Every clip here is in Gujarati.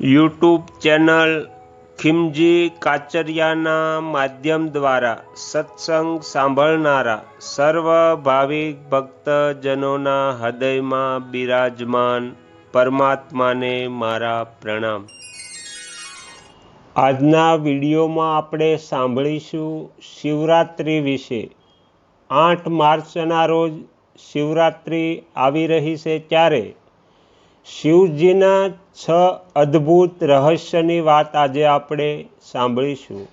યુટ્યુબ ચેનલ ખિમજી કાચરિયાના માધ્યમ દ્વારા સત્સંગ સાંભળનારા સર્વ ભાવિક ભક્તજનોના હૃદયમાં બિરાજમાન પરમાત્માને મારા પ્રણામ. આજના વિડીયોમાં આપણે સાંભળીશું શિવરાત્રિ વિશે. આઠ માર્ચના રોજ શિવરાત્રિ આવી રહી છે ત્યારે શિવજીના છ અદ્ભુત રહસ્યની વાત આજે આપણે સાંભળીશું.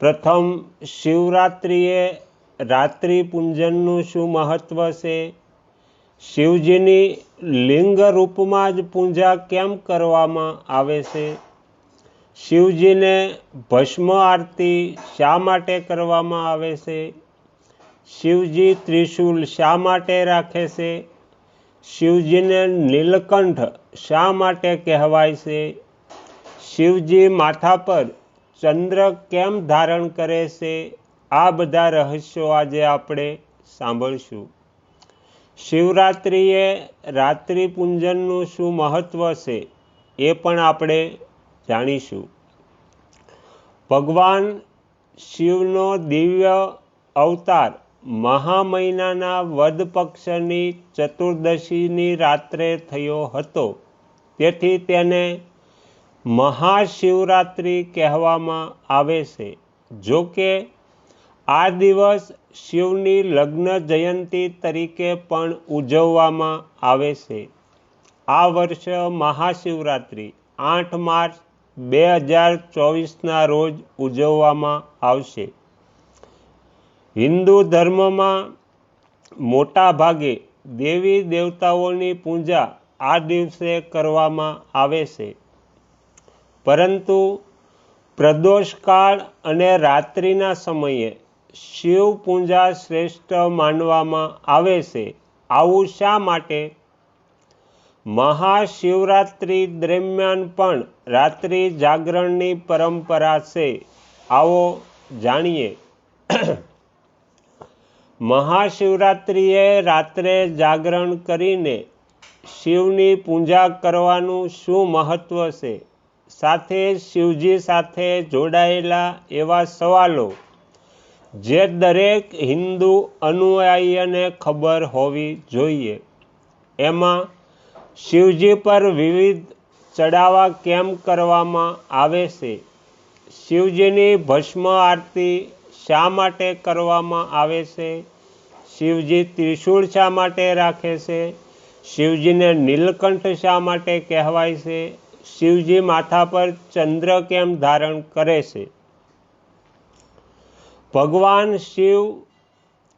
પ્રથમ, શિવરાત્રિએ રાત્રિ પૂંજનનું શું મહત્ત્વ છે? શિવજીની લિંગ રૂપમાં જ પૂજા કેમ કરવામાં આવે છે? શિવજીને ભસ્મ આરતી શા માટે કરવામાં આવે છે? શિવજી ત્રિશુલ શા માટે રાખે છે? શિવજીને નીલકંઠ શા માટે કહેવાય છે? શિવજી માથા પર ચંદ્ર કેમ ધારણ કરે છે? આ બધા રહસ્યો આજે આપણે સાંભળશું. શિવરાત્રિએ રાત્રિ પૂંજનનું શું મહત્ત્વ છે એ પણ આપણે જાણીશું. ભગવાન શિવનો દિવ્ય અવતાર મહા મહિનાના વદ પક્ષની ચતુર્દશીની રાત્રે થયો હતો. તેથી તેને મહાશિવરાત્રિ કહેવામાં આવે છે. જો કે, આ દિવસ શિવની લગ્ન જયંતિ તરીકે પણ ઉજવવામાં આવે છે. આ વર્ષ મહાશિવરાત્રિ, આઠ માર્ચ બે હજાર ચોવીસના રોજ ઉજવવામાં આવશે. હિન્દુ ધર્મમાં મોટા ભાગે દેવી દેવતાઓની પૂજા આ દિવસે કરવામાં આવે છે. પરંતુ પ્રદોષકાળ અને રાત્રિના સમયે શિવ પૂજા શ્રેષ્ઠ માનવામાં આવે છે. આવું શા માટે? મહાશિવરાત્રિ દરમિયાન પણ રાત્રિ જાગરણની પરંપરા છે. આવો જાણીએ. મહાશિવરાત્રિએ રાત્રે જાગરણ કરીને શિવની પૂજા કરવાનું શું મહત્ત્વ છે? સાથે શિવજી સાથે જોડાયેલા એવા સવાલો જે દરેક હિન્દુ અનુયાયીને ખબર હોવી જોઈએ. એમાં શિવજી પર વિવિધ ચડાવા કેમ કરવામાં આવે છે? શિવજીની ભસ્મ આરતી શા માટે કરવામાં આવે છે? શિવજી ત્રિશૂળ શા માટે રાખે છે? શિવજીને નીલકંઠ શા માટે કહેવાય છે? શિવજી માથા પર ચંદ્ર કેમ ધારણ કરે છે? ભગવાન શિવ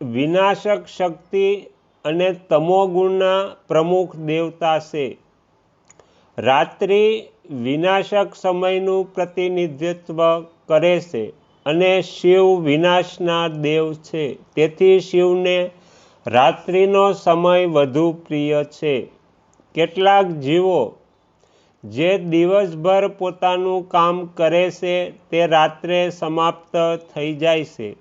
વિનાશક શક્તિ અને તમોગુણના પ્રમુખ દેવતા છે. રાત્રિ વિનાશક સમયનું પ્રતિનિધિત્વ કરે છે. અને શિવ વિનાશના દેવ છે. તેથી શિવને રાત્રિનો સમય વધુ પ્રિય છે. કેટલાક જીવો જે દિવસભર પોતાનું કામ કરે છે, તે રાત્રે સમાપ્ત થઈ જાય છે.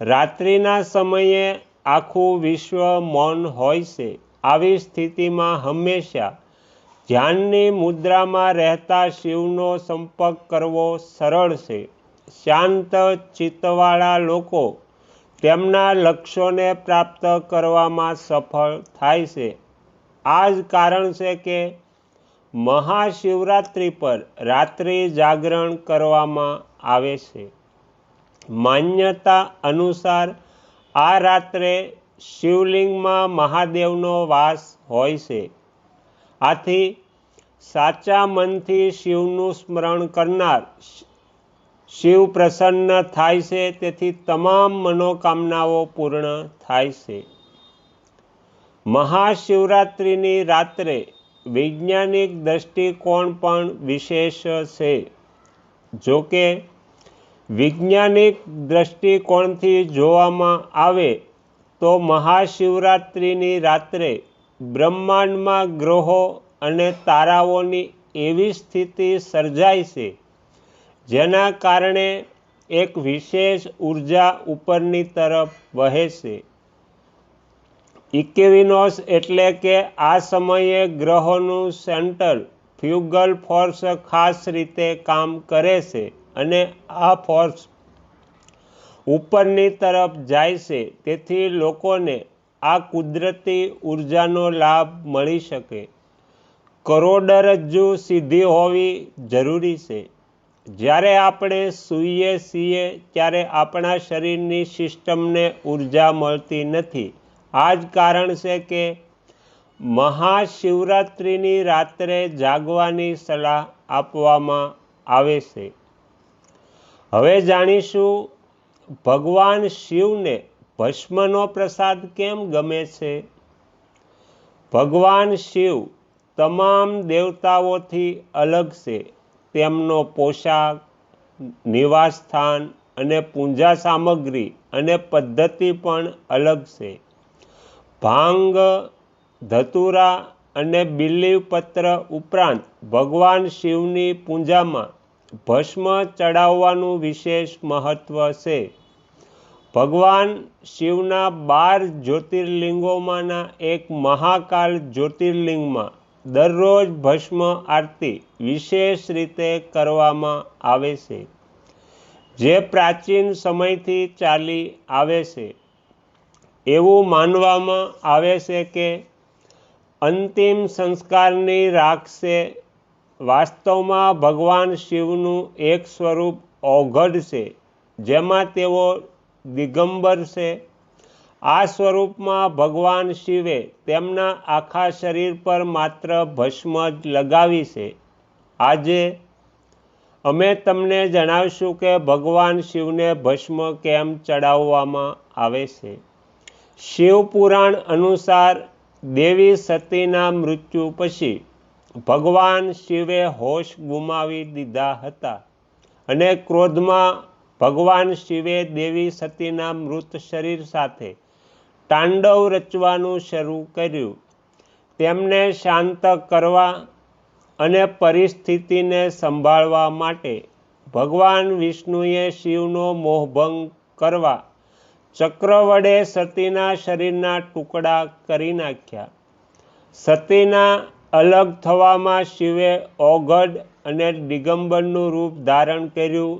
રાત્રિના સમયે આખું વિશ્વ મૌન હોય છે. આવી સ્થિતિમાં હંમેશા ધ્યાનની મુદ્રામાં રહેતા શિવનો સંપર્ક કરવો સરળ છે. શાંત ચિત્તવાળા લોકો તેમના લક્ષ્યોને પ્રાપ્ત કરવામાં સફળ થાય છે. આ જ કારણ છે કે મહાશિવરાત્રિ પર રાત્રિ જાગરણ કરવામાં આવે છે. માન્યતા અનુસાર આ રાત્રે શિવલિંગમાં મહાદેવનો વાસ હોય છે. આથી સાચા મનથી શિવનું સ્મરણ કરનાર શિવ પ્રસન્ન થાય છે, તેથી તમામ મનોકામનાઓ પૂર્ણ થાય છે. મહાશિવરાત્રિની રાત્રે વૈજ્ઞાનિક દૃષ્ટિકોણ પણ વિશેષ છે. જો કે, વૈજ્ઞાનિક દૃષ્ટિકોણથી જોવામાં આવે તો મહાશિવરાત્રિની રાત્રે બ્રહ્માંડમાં ગ્રહો અને તારાઓની એવી સ્થિતિ સર્જાય છે જેના કારણે એક વિશેષ ઊર્જા ઉપરની તરફ વહે છે. ઇકેવિનોસ એટલે કે આ સમયે ગ્રહોનું સેન્ટર ફ્યુગલ ફોર્સ ખાસ રીતે કામ કરે છે અને આ ફોર્સ ઉપરની તરફ જાય છે. તેથી લોકોને આ કુદરતી ઉર્જાનો લાભ મળી શકે. કરોડરજ્જુ સીધી હોવી જરૂરી છે. જ્યારે આપણે સૂઈએ છીએ ત્યારે આપણા શરીરની સિસ્ટમને ઊર્જા મળતી નથી. આ જ કારણ છે કે મહાશિવરાત્રિની રાત્રે જાગવાની સલાહ આપવામાં આવે છે. હવે જાણીશું, ભગવાન શિવને ભસ્મનો પ્રસાદ કેમ ગમે છે? ભગવાન શિવ તમામ દેવતાઓથી અલગ છે. તેમનો પોશાક, નિવાસસ્થાન અને પૂજા સામગ્રી અને પદ્ધતિ પણ અલગ છે. ભાંગ, ધતુરા અને બિલીવ પત્ર ઉપરાંત ભગવાન શિવની પૂજામાં ભસ્મ ચડાવવાનું વિશેષ મહત્વ છે. ભગવાન શિવના બાર જ્યોતિર્લિંગોમાંના એક મહાકાલ જ્યોતિર્લિંગમાં દરરોજ ભસ્મ આરતી વિશેષ રીતે કરવામાં આવે છે. જે પ્રાચીન સમયથી ચાલી આવે છે. એવું માનવામાં આવે છે કે અંતિમ સંસ્કારની રાખશે વાસ્તવમાં ભગવાન શિવનું એક સ્વરૂપ ઓઘડ છે, જેમાં તેઓ દિગંબર છે. આ સ્વરૂપમાં ભગવાન શિવે તેમના આખા શરીર પર માત્ર ભસ્મ જ લગાવી છે. આજે અમે તમને જણાવીશું કે ભગવાન શિવને ભસ્મ કેમ ચડાવવામાં આવે છે. શિવ પુરાણ અનુસાર દેવી સતીના મૃત્યુ પછી ભગવાન શિવે હોશ ગુમાવી દીધા હતા અને ક્રોધમાં ભગવાન શિવે દેવી સતીના મૃત શરીર સાથે તાંડવ રચવાનું શરૂ કર્યું. તેમને શાંત કરવા અને પરિસ્થિતિને સંભાળવા માટે ભગવાન વિષ્ણુએ શિવનો મોહભંગ કરવા ચક્ર વડે સતીના શરીરના ટુકડા કરી નાખ્યા. સતીના અલગ થવામાં શિવે ઓગઢ અને દિગંબરનું રૂપ ધારણ કર્યું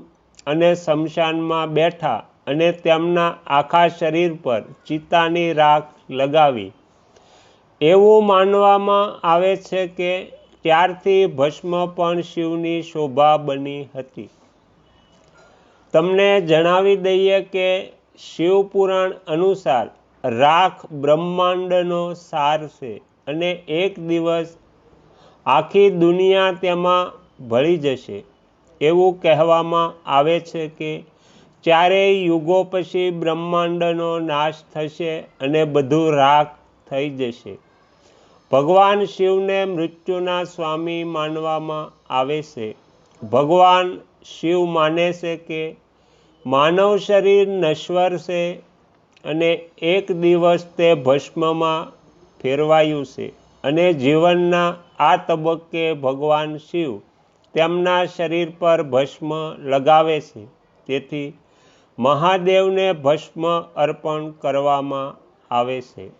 અને શમશાનમાં બેઠા અને તેમના આખા શરીર પર ચિત્તાની રાખ લગાવી. એવું માનવામાં આવે છે કે ત્યારથી ભસ્મ પણ શિવની શોભા બની હતી. તમને જણાવી દઈએ કે શિવપુરાણ અનુસાર રાખ બ્રહ્માંડનો સાર છે અને એક દિવસ આખી દુનિયા તેમાં ભળી જશે. એવું કહેવામાં આવે છે કે ચારેય યુગો પછી બ્રહ્માંડનો નાશ થશે અને બધું રાખ થઈ જશે. ભગવાન શિવને મૃત્યુના સ્વામી માનવામાં આવે છે. ભગવાન શિવ માને છે કે માનવ શરીર નશ્વર છે અને એક દિવસ તે ભસ્મમાં ફેરવાયું છે અને જીવનના આ તબક્કે ભગવાન શિવ તેમના શરીર પર ભસ્મ લગાવે છે. તેથી મહાદેવને ભસ્મ અર્પણ કરવામાં આવે છે.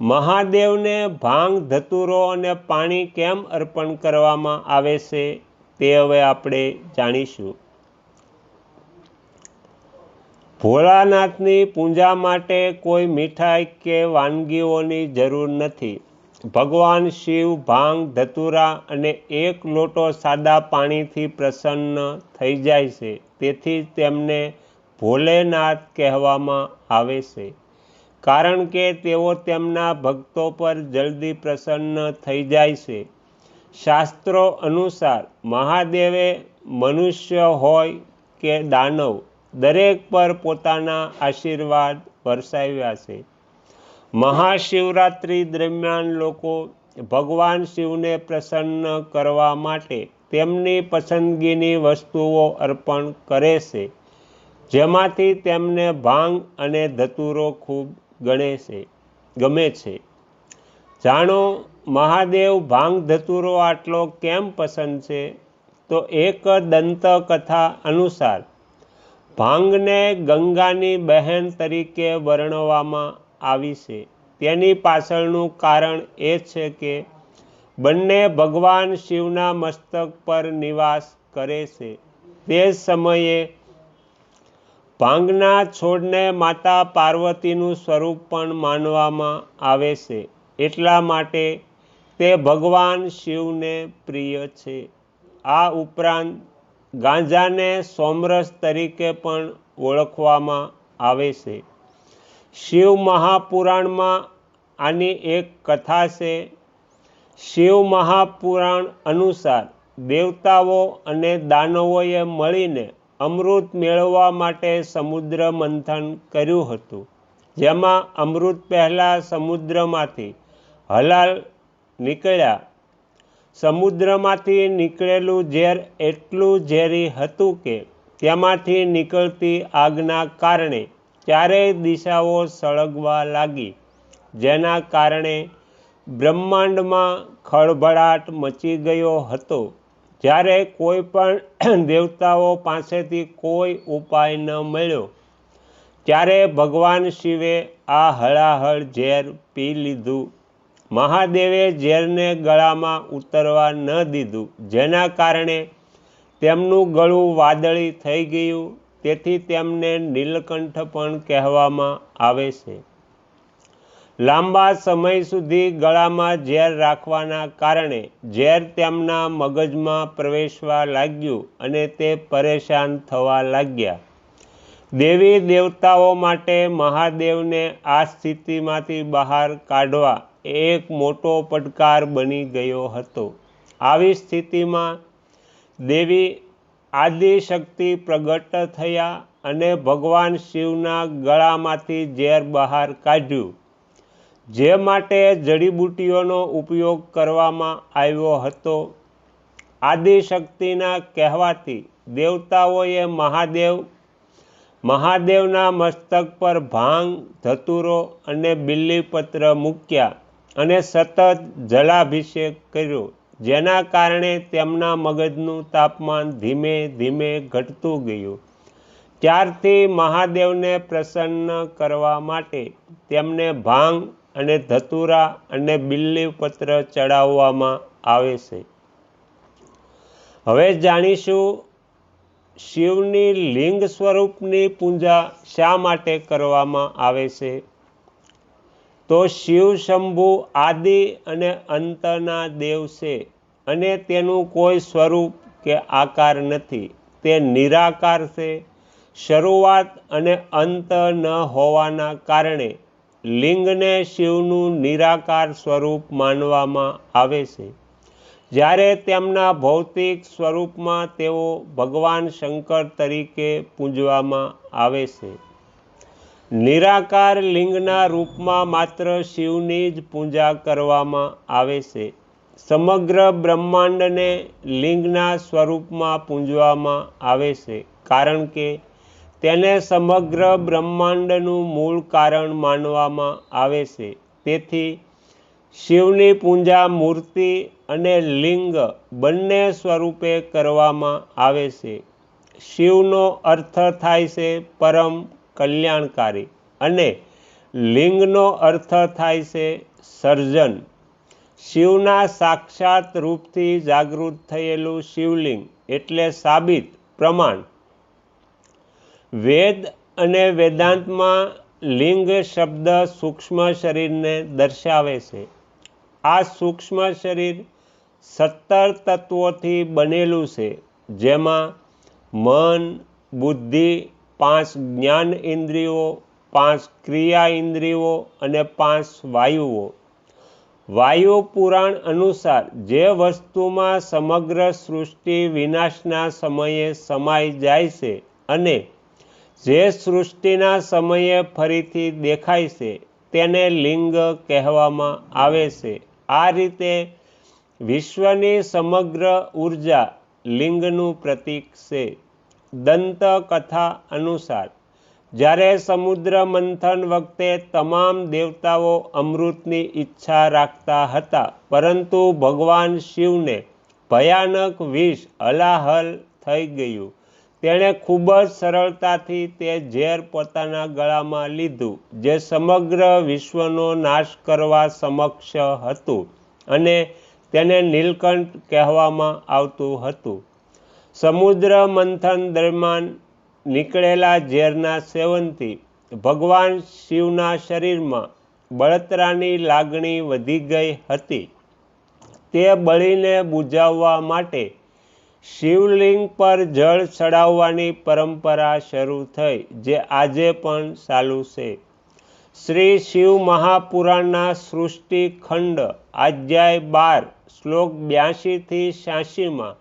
મહાદેવને ભાંગ, ધતુરો અને પાણી કેમ અર્પણ કરવામાં આવે છે તે હવે આપણે જાણીશું. ભોળાનાથની પૂજા માટે કોઈ મીઠાઈ કે વાનગીઓની જરૂર નથી. ભગવાન શિવ, ભાંગ, ધતુરા અને એક લોટો સાદા પાણીથી પ્રસન્ન થઈ જાય છે. તેથી તેમને ભોલેનાથ કહેવામાં આવે છે. કારણ કે તેઓ તેમના ભક્તો પર જલ્દી પ્રસન્ન થઈ જાય છે. શાસ્ત્રો અનુસાર મહાદેવે મનુષ્ય હોય કે દાનવ દરેક પર પોતાના આશીર્વાદ વરસાવ્યા છે. મહાશિવરાત્રિ દરમિયાન લોકો ભગવાન શિવને પ્રસન્ન કરવા માટે તેમની પસંદગીની વસ્તુઓ અર્પણ કરે છે, જેમાંથી તેમને ભાંગ અને ધતુરો ખૂબ ગણે છે, ગમે છે. જાણો, મહાદેવ ભાંગ ધતુરો આટલો કેમ પસંદ છે? તો એક દંતકથા અનુસાર, ભાંગને ગંગાની બહેન તરીકે વર્ણવવામાં આવી છે. તેની પાછળનું કારણ એ છે કે બંને ભગવાન શિવના મસ્તક પર નિવાસ કરે છે. તે સમયે ભાંગના છોડને માતા પાર્વતીનું સ્વરૂપ પણ માનવામાં આવે છે. એટલા માટે તે ભગવાન શિવને પ્રિય છે. આ ઉપરાંત ગાંજાને સોમરસ તરીકે પણ ઓળખવામાં આવે છે. શિવ મહાપુરાણમાં આની એક કથા છે શિવ મહાપુરાણ અનુસાર દેવતાઓ અને દાનવોએ મળીને અમૃત મેળવવા માટે સમુદ્ર મંથન કર્યું હતું, જેમાં અમૃત પહેલાં સમુદ્રમાંથી હલાલ નીકળ્યા. સમુદ્રમાંથી નીકળેલું ઝેર એટલું ઝેરી હતું કે તેમાંથી નીકળતી આગના કારણે ચારેય દિશાઓ સળગવા લાગી, જેના કારણે બ્રહ્માંડમાં ખળભળાટ મચી ગયો હતો. જ્યારે કોઈ પણ દેવતાઓ પાસેથી કોઈ ઉપાય ન મળ્યો. ત્યારે ભગવાન શિવે આ હળાહળ ઝેર પી લીધું. મહાદેવે ઝેરને ગળામાં ઉતરવા ન દીધું. જેના કારણે તેમનું ગળું વાદળી થઈ ગયું. તેથી તેમને નીલકંઠ પણ કહેવામાં આવે છે. લાંબા સમય સુધી ગળામાં ઝેર રાખવાના કારણે ઝેર તેમના મગજમાં પ્રવેશવા લાગ્યું અને તે પરેશાન થવા લાગ્યા. દેવી દેવતાઓ માટે મહાદેવને આ સ્થિતિમાંથી બહાર કાઢવા એક મોટો પડકાર બની ગયો હતો. આવી સ્થિતિમાં દેવી આદિશક્તિ પ્રગટ થયા અને ભગવાન શિવના ગળામાંથી ઝેર બહાર કાઢ્યું. જે માટે જડીબુટીઓનો ઉપયોગ કરવામાં આવ્યો હતો. આદિશક્તિના કહેવાથી દેવતાઓએ મહાદેવ, મહાદેવના મસ્તક પર ભાંગ, ધતુરો અને બિલ્લીપત્ર મૂક્યા અને સતત જલાભિષેક કર્યો, જેના કારણે તેમના મગજનું તાપમાન ધીમે ધીમે ઘટતું ગયું. ત્યારથી મહાદેવને પ્રસન્ન કરવા માટે તેમને ભાંગ અને ધતુરા અને બિલ્લીપત્ર ચડાવવામાં આવે છે. હવે જાણીશું શિવની લિંગ સ્વરૂપની પૂજા શા માટે કરવામાં આવે છે? તો શિવ શંભુ આદિ અને અંતના દેવ છે અને તેનું કોઈ સ્વરૂપ કે આકાર નથી. તે નિરાકાર છે, શરૂઆત અને અંત ન હોવાના કારણે લિંગને શિવનું નિરાકાર સ્વરૂપ માનવામાં આવે છે. જ્યારે તેમના ભૌતિક સ્વરૂપમાં તેઓ ભગવાન શંકર તરીકે પૂજવામાં આવે છે. નિરાકાર લિંગના રૂપમાં માત્ર શિવની જ પૂજા કરવામાં આવે છે. સમગ્ર બ્રહ્માંડને લિંગના સ્વરૂપમાં પૂજવામાં આવે છે. કારણ કે તેને સમગ્ર બ્રહ્માંડનું મૂળ કારણ માનવામાં આવે છે. તેથી, શિવની પૂજા, મૂર્તિ અને લિંગ બંને સ્વરૂપે કરવામાં આવે છે. શિવનો અર્થ થાય છે પરમ કલ્યાણકારી અને લિંગનો અર્થ થાય છે સર્જન. શિવના સાક્ષાત રૂપથી જાગૃત થયેલું શિવલિંગ એટલે સાબિત, પ્રમાણ વેદ અને વેદાંતમાં લિંગ, શબ્દ, સૂક્ષ્મ શરીરને દર્શાવે છે. આ સૂક્ષ્મ શરીર સત્તર તત્વોથી બનેલું છે, જેમાં મન, બુદ્ધિ, પાંચ જ્ઞાન ઇન્દ્રિયો, પાંચ ક્રિયા ઇન્દ્રિયો અને પાંચ વાયુઓ. વાયુ પુરાણ અનુસાર જે વસ્તુમાં સમગ્ર સૃષ્ટિ વિનાશના સમયે સમાઈ જાય છે અને જે સૃષ્ટિના સમયે ફરીથી દેખાય છે, તેને લિંગ કહેવામાં આવે છે. આ રીતે વિશ્વની સમગ્ર ઊર્જા લિંગનું પ્રતીક છે. દંતકથા અનુસાર, જ્યારે સમુદ્ર મંથન વખતે તમામ દેવતાઓ અમૃતની ઈચ્છા રાખતા હતા, પરંતુ ભગવાન શિવને ભયાનક વિષ હલાહલ થઈ ગયું. તેણે ખૂબ જ સરળતાથી તે ઝેર પોતાના ગળામાં લીધું, જે સમગ્ર વિશ્વનો નાશ કરવા સમક્ષ હતું અને તેને નીલકંઠ કહેવામાં આવતું હતું. સમુદ્ર મંથન દરમિયાન નીકળેલા ઝેરના સેવનથી ભગવાન શિવના શરીરમાં બળતરાની લાગણી વધી ગઈ હતી. તે બળીને બુજાવવા માટે શિવલિંગ પર જળ ચડાવવાની પરંપરા શરૂ થઈ, જે આજે પણ ચાલુ છે. શ્રી શિવ મહાપુરાણના સૃષ્ટિ ખંડ, અધ્યાય બાર, શ્લોક બ્યાસીથી છ્યાસીમાં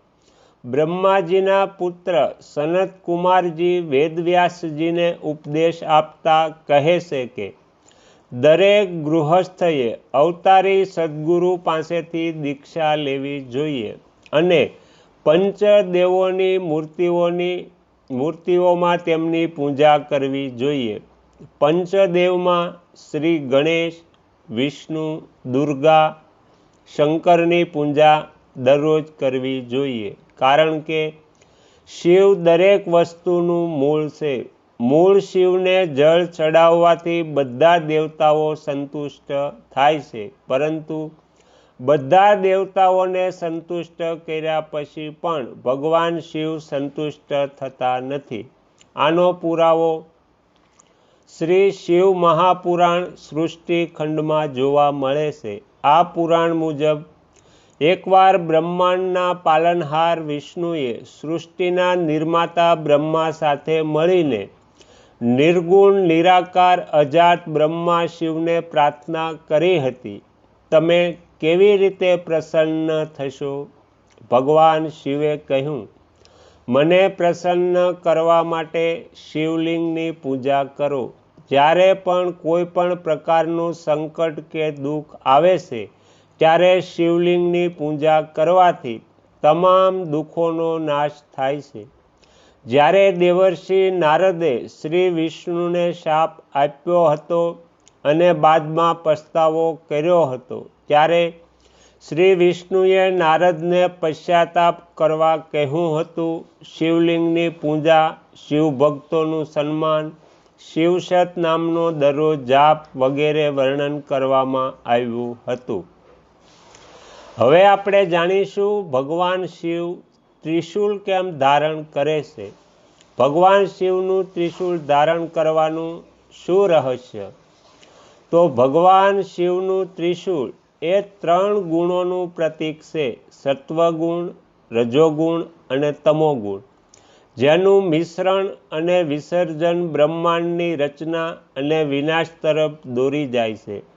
બ્રહ્માજીના પુત્ર સનત કુમારજી વેદવ્યાસજીને ઉપદેશ આપતા કહે છે કે, દરેક ગૃહસ્થએ અવતારી સદગુરુ પાસેથી દીક્ષા લેવી જોઈએ અને પંચદેવોની મૂર્તિઓની, મૂર્તિઓમાં તેમની પૂજા કરવી જોઈએ. પંચદેવમાં શ્રી ગણેશ, વિષ્ણુ, દુર્ગા, શંકરની પૂજા દરરોજ કરવી જોઈએ. કારણ કે શિવ દરેક વસ્તુનું મૂળ છે. મૂળ શિવને જળ ચડાવવાથી બધા દેવતાઓ સંતુષ્ટ થાય છે. પરંતુ બધા દેવતાઓને સંતુષ્ટ કર્યા પછી પણ ભગવાન શિવ સંતુષ્ટ થતા નથી. આનો પુરાવો શ્રી શિવ મહાપુરાણ સૃષ્ટિ ખંડમાં જોવા મળે છે. આ પુરાણ મુજબ, એકવાર બ્રહ્માંડના પાલનહાર વિષ્ણુએ સૃષ્ટિના નિર્માતા બ્રહ્મા સાથે મળીને નિર્ગુણ, નિરાકાર, અજાત બ્રહ્મા શિવને પ્રાર્થના કરી હતી. તમે કેવી રીતે પ્રસન્ન થશો? ભગવાન શિવે કહ્યું, મને પ્રસન્ન કરવા માટે શિવલિંગની પૂજા કરો. જ્યારે પણ કોઈ પણ પ્રકારનું સંકટ કે દુઃખ આવે છે, ત્યારે શિવલિંગની પૂજા કરવાથી તમામ દુઃખોનો નાશ થાય છે. જ્યારે દેવર્ષિ નારદે શ્રી વિષ્ણુને શાપ આપ્યો હતો અને બાદમાં પસ્તાવો કર્યો હતો ત્યારે શ્રી વિષ્ણુએ નારદને પશ્ચાતાપ કરવા કહ્યું હતું, શિવલિંગની પૂજા શિવ ભક્તોનું સન્માન શિવશત નામનો દરરોજ જાપ વગેરે વર્ણન કરવામાં આવ્યું હતું. હવે આપણે જાણીશું ભગવાન શિવ ત્રિશુલ કેમ ધારણ કરે છે? ભગવાન શિવનું ત્રિશુલ ધારણ કરવાનું શું રહસ્ય? તો ભગવાન શિવનું ત્રિશુળ એ ત્રણ ગુણોનું પ્રતીક છે. સત્વગુણ, રજોગુણ અને તમોગુણ. જેનું મિશ્રણ અને વિસર્જન બ્રહ્માંડની રચના અને વિનાશ તરફ દોરી જાય છે.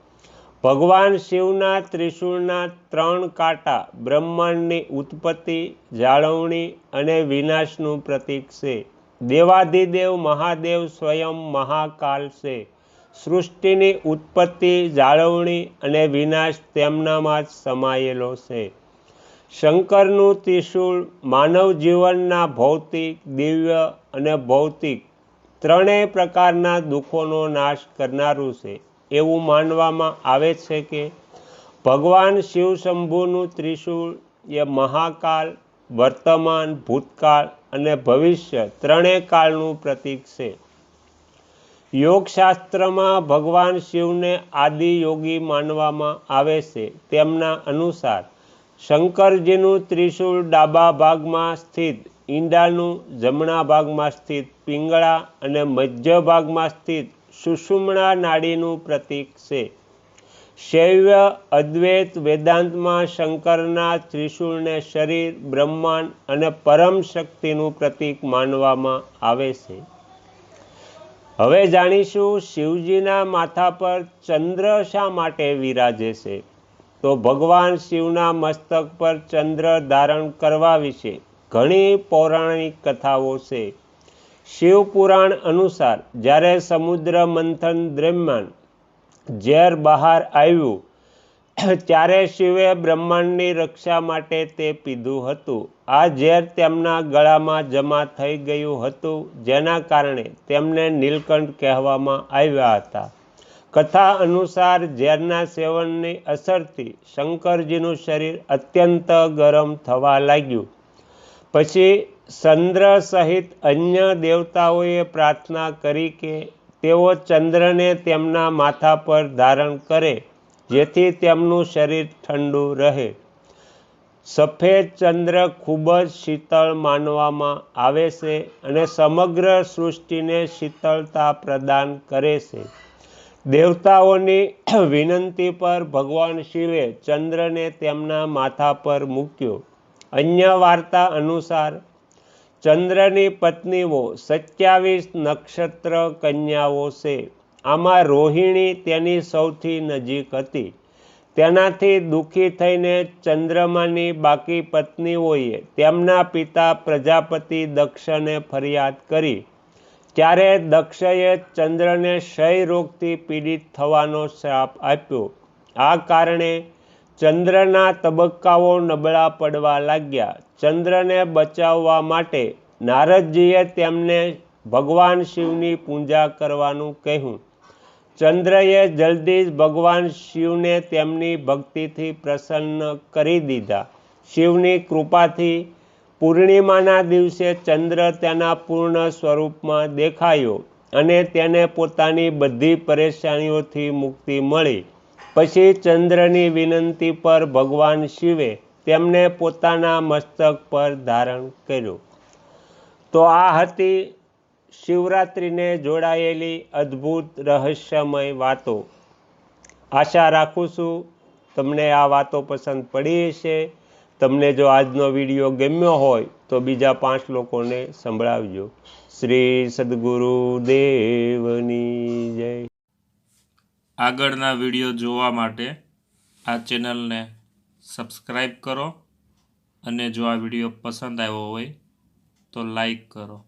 ભગવાન શિવના ત્રિશૂળના ત્રણ કાંટા બ્રહ્માંડની ઉત્પત્તિ, જાળવણી અને વિનાશનું પ્રતીક છે. દેવાધિદેવ મહાદેવ સ્વયં મહાકાલ છે. સૃષ્ટિની ઉત્પત્તિ, જાળવણી અને વિનાશ તેમનામાં જ સમાયેલો છે. શંકરનું ત્રિશૂળ માનવ જીવનના ભૌતિક, દિવ્ય અને ભૌતિક ત્રણેય પ્રકારના દુઃખોનો નાશ કરનારું છે. એવું માનવામાં આવે છે કે ભગવાન શિવ શંભુનું ત્રિશૂળ એ મહાકાલ, વર્તમાન, ભૂતકાળ અને ભવિષ્ય ત્રણેય કાળનું પ્રતીક છે. યોગશાસ્ત્રમાં ભગવાન શિવને આદિયોગી માનવામાં આવે છે. તેમના અનુસાર, શંકરજીનું ત્રિશૂળ ડાબા ભાગમાં સ્થિત, ઈંડાનું જમણા ભાગમાં સ્થિત, પિંગળા અને મધ્ય ભાગમાં સ્થિત સુષુમણા નાડીનું પ્રતીક છે. શૈવ્ય અદ્વૈત વેદાંતમાં શંકરના ત્રિશૂળને શરીર, બ્રહ્માંડ અને પરમ શક્તિનું પ્રતીક માનવામાં આવે છે. હવે જાણીશું શિવજીના માથા પર ચંદ્ર શા માટે વિરાજે છે? તો ભગવાન શિવના મસ્તક પર ચંદ્ર ધારણ કરવા વિશે ઘણી પૌરાણિક કથાઓ છે. શિવપુરાણ અનુસાર જ્યારે સમુદ્ર મંથન દરમિયાન ઝેર બહાર આવ્યું ત્યારે શિવે બ્રહ્માંડની રક્ષા માટે તે પીધું હતું. આ ઝેર તેમના ગળામાં જમા થઈ ગયું હતું, જેના કારણે તેમને નીલકંઠ કહેવામાં આવ્યા હતા. કથા અનુસાર ઝેરના સેવનની અસરથી શંકરજીનું શરીર અત્યંત ગરમ થવા લાગ્યું. પછી ચંદ્ર સહિત અન્ય દેવતાઓએ પ્રાર્થના કરી કે તેઓ ચંદ્રને તેમના માથા પર ધારણ કરે. જેથી તેમનું શરીર ઠંડુ રહે. સફેદ ચંદ્ર ખૂબ જ શીતળ માનવામાં આવે છે અને સમગ્ર સૃષ્ટિને શીતળતા પ્રદાન કરે છે. દેવતાઓની વિનંતી પર ભગવાન શિવે ચંદ્રને તેમના માથા પર મૂક્યો. અન્ય વાર્તા અનુસાર, ચંદ્રની પત્નીઓ સત્યાવીસ નક્ષત્ર કન્યાઓ છે. આમાં રોહિણી તેની સૌથી નજીક હતી. તેનાથી દુઃખી થઈને ચંદ્રમાની બાકી પત્નીઓએ તેમના પિતા પ્રજાપતિ દક્ષને ફરિયાદ કરી. ત્યારે દક્ષએ ચંદ્રને ક્ષય રોગથી પીડિત થવાનો શ્રાપ આપ્યો. આ કારણે ચંદ્રના તબક્કાઓ નબળા પડવા લાગ્યા. ચંદ્રને બચાવવા માટે નારદજીએ તેમને ભગવાન શિવની પૂજા કરવાનું કહ્યું. ચંદ્રએ જલ્દી જ ભગવાન શિવને તેમની ભક્તિથી પ્રસન્ન કરી દીધા. શિવની કૃપાથી પૂર્ણિમાના દિવસે ચંદ્ર તેના પૂર્ણ સ્વરૂપમાં દેખાયો અને તેને પોતાની બધી પરેશાનીઓથી મુક્તિ મળી. પછી ચંદ્રની વિનંતી પર ભગવાન શિવે તેમને પોતાના મસ્તક પર ધારણ કર્યું. તો આ હતી શિવરાત્રિને જોડાયેલી અદ્ભુત રહસ્યમય વાતો. આશા રાખું છું તમને આ વાતો પસંદ પડી હશે. તમને જો આજનો વીડિયો ગમ્યો હોય તો બીજા પાંચ લોકોને સંભળાવજો. શ્રી સદગુરુ દેવની જય. આગળના વીડિયો જોવા માટે આ ચેનલને સબસ્ક્રાઈબ કરો. અને જો આ વીડિયો પસંદ આવ્યો હોય તો લાઈક કરો.